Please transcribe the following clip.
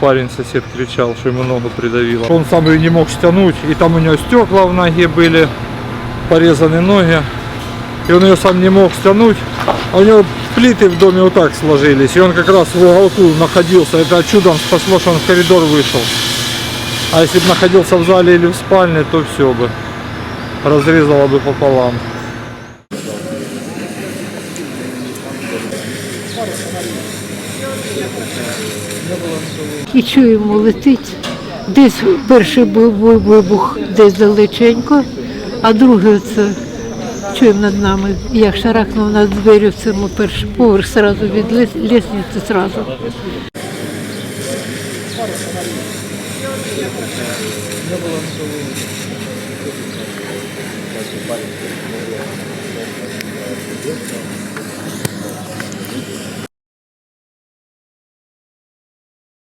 парень, сосед, кричал, что ему ногу придавило. Он сам ее не мог стянуть, и там у него стекла в ноге были, порезаны ноги. И он ее сам не мог стянуть, а у него плиты в доме вот так сложились, и он как раз в уголку находился. Это чудом спасло, что он в коридор вышел. А если бы находился в зале или в спальне, то все бы разрезало бы пополам. І чуємо, летить. Десь перший був вибух десь далеченько, а другий це чуємо над нами, як шарахнув на двері в цьому перший поверх сразу від лісниці сразу.